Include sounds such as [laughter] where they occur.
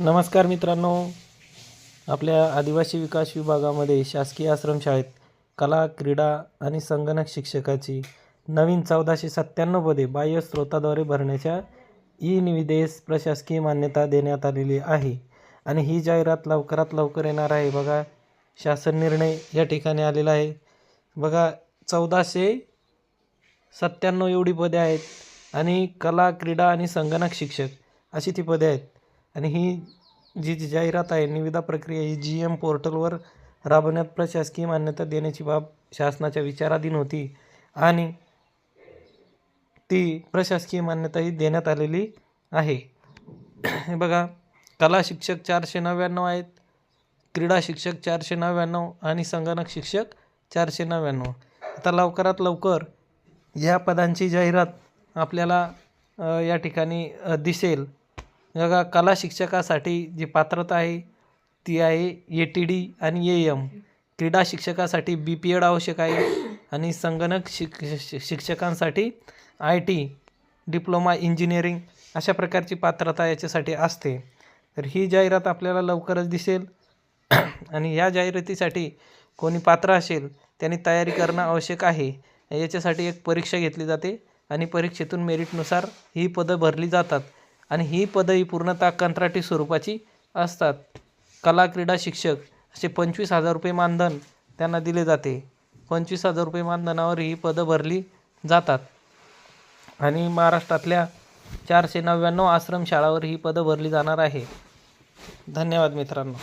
नमस्कार मित्रांनो. आपल्या आदिवासी विकास विभागामध्ये शासकीय आश्रमशाळेत कला क्रीडा आणि संगणक शिक्षकाची नवीन चौदाशे सत्त्याण्णव पदे बाह्य स्रोताद्वारे भरण्याच्या ई निविदेस प्रशासकीय मान्यता देण्यात आलेली आहे आणि ही जाहिरात लवकरात लवकर येणार आहे. बघा शासन निर्णय या ठिकाणी आलेला आहे. बघा चौदाशे सत्त्याण्णव एवढी पदे आहेत आणि कला क्रीडा आणि संगणक शिक्षक अशी ती पदे आहेत. आणि ही जी जी जाहिरात आहे निविदा प्रक्रिया ही जी एम पोर्टलवर राबवण्यात प्रशासकीय मान्यता देण्याची बाब शासनाच्या विचाराधीन होती आणि ती प्रशासकीय मान्यताही देण्यात आलेली आहे. हे बघा कला शिक्षक चारशे नव्याण्णव आहेत क्रीडा शिक्षक चारशे नव्याण्णव आणि संगणक शिक्षक चारशे नव्याण्णव. आता लवकरात लवकर या पदांची जाहिरात आपल्याला या ठिकाणी दिसेल. बघा कला शिक्षकासाठी जी पात्रता आहे ती आहे ए टी डी आणि ए एम क्रीडा शिक्षकासाठी बी पी एड आवश्यक आहे आणि संगणक शिक शिक्षकांसाठी आय टी डिप्लोमा इंजिनिअरिंग अशा प्रकारची पात्रता याच्यासाठी असते. तर ही जाहिरात आपल्याला लवकरच दिसेल. [clears throat] आणि या जाहिरातीसाठी कोणी पात्र असेल त्यांनी तयारी करणं आवश्यक आहे. याच्यासाठी एक परीक्षा घेतली जाते आणि परीक्षेतून मेरिटनुसार ही पदं भरली जातात. आणि ही पदं ही पूर्णतः कंत्राटी स्वरूपाची असतात. कला क्रीडा शिक्षक असे पंचवीस हजार रुपये मानधन त्यांना दिले जाते. पंचवीस हजार रुपये मानधनावर ही पदं भरली जातात. आणि महाराष्ट्रातल्या चारशे नव्याण्णव आश्रमशाळावर ही पदं भरली जाणार आहे. धन्यवाद मित्रांनो.